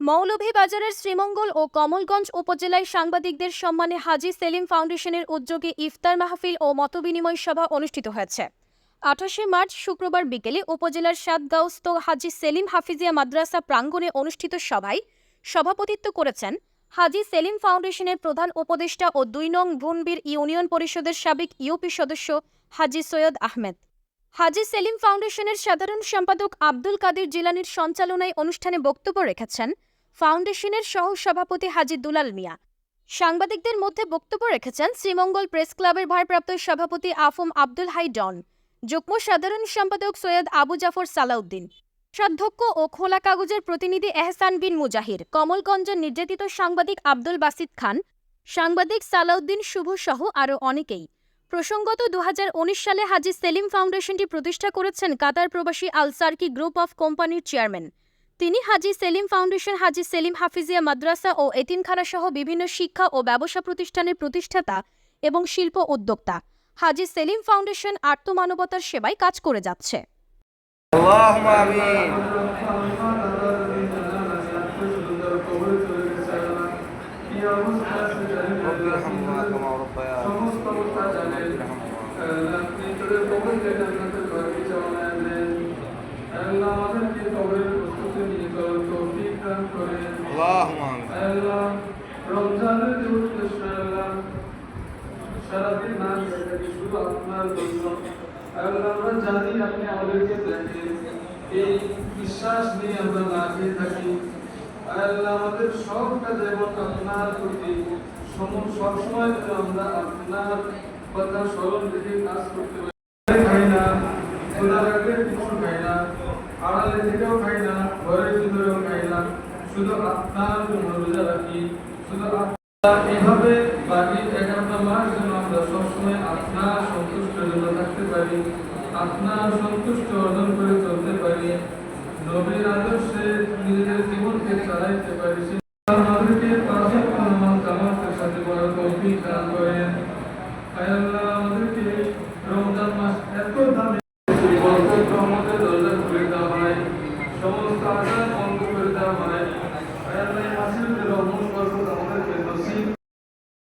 মৌলভীবাজারের শ্রীমঙ্গল ও কমলগঞ্জ উপজেলায় সাংবাদিকদের সম্মানে হাজী সেলিম ফাউন্ডেশনের উদ্যোগে ইফতার মাহফিল ও মতবিনিময় সভা অনুষ্ঠিত হয়েছে। আঠাশে মার্চ শুক্রবার বিকেলে উপজেলার সাতগাঁওস্থ হাজী সেলিম হাফিজিয়া মাদ্রাসা প্রাঙ্গণে অনুষ্ঠিত সভায় সভাপতিত্ব করেছেন হাজী সেলিম ফাউন্ডেশনের প্রধান উপদেষ্টা ও দুই নং ভুনবীর ইউনিয়ন পরিষদের সাবেক ইউপি সদস্য হাজী সৈয়দ আহমেদ। হাজী সেলিম ফাউন্ডেশনের সাধারণ সম্পাদক আব্দুল কাদের জিলানির সঞ্চালনায় অনুষ্ঠানে বক্তব্য রেখেছেন ফাউন্ডেশনের সহ সভাপতি হাজী দুলাল মিয়া। সাংবাদিকদের মধ্যে বক্তব্য রেখেছেন শ্রীমঙ্গল প্রেস ক্লাবের ভারপ্রাপ্ত সভাপতি আফম আব্দুল হাই ডন, যুগ্ম সাধারণ সম্পাদক সৈয়দ আবু জাফর সালাউদ্দিন সাধ্যক্ষ ও খোলা কাগজের প্রতিনিধি এহসান বিন মুজাহির, কমলগঞ্জের নির্যাতিত সাংবাদিক আব্দুল বাসিদ খান, সাংবাদিক সালাউদ্দিন শুভ সহ আরও অনেকেই। প্রসঙ্গত দু হাজার উনিশ সালে হাজি সেলিম ফাউন্ডেশনটি প্রতিষ্ঠা করেছেন কাতার প্রবাসী আলসার্কি গ্রুপ অফ কোম্পানির চেয়ারম্যান। তিনি হাজি সেলিম ফাউন্ডেশন হাজি সেলিম হাফিজিয়া মাদ্রাসা ও এতিমখানা সহ বিভিন্ন শিক্ষা ও ব্যবসা প্রতিষ্ঠানের প্রতিষ্ঠাতা এবং শিল্প উদ্যোক্তা। হাজি সেলিম ফাউন্ডেশন আত্মমানবতার সেবায় কাজ করে যাচ্ছে। আমাদেরকে কবরের করেন আমরা আপনার সবসময় যেন আপনার কথা স্মরণ করতে পারি না খোলা রাখলে না আড়ালে থেকেও খাই না ঘরের ভিতরেও খাই না শুধু আপনার জন্য রোজা রাখি শুধু এইভাবে বাকি এগারোটা মাস যেন আমরা সবসময় আপনার সন্তুষ্টের জন্য থাকতে পারি আপনার সন্তুষ্ট অর্জন করে চলতে পারি নবীর আদর্শে নিজেদের জীবনকে চালাইতে পারি আমাদেরকে পাশে জামাতের সাথে বড় তৌফিক দান করেন আমাদেরকে রমজান মাস এত দামে। বরকত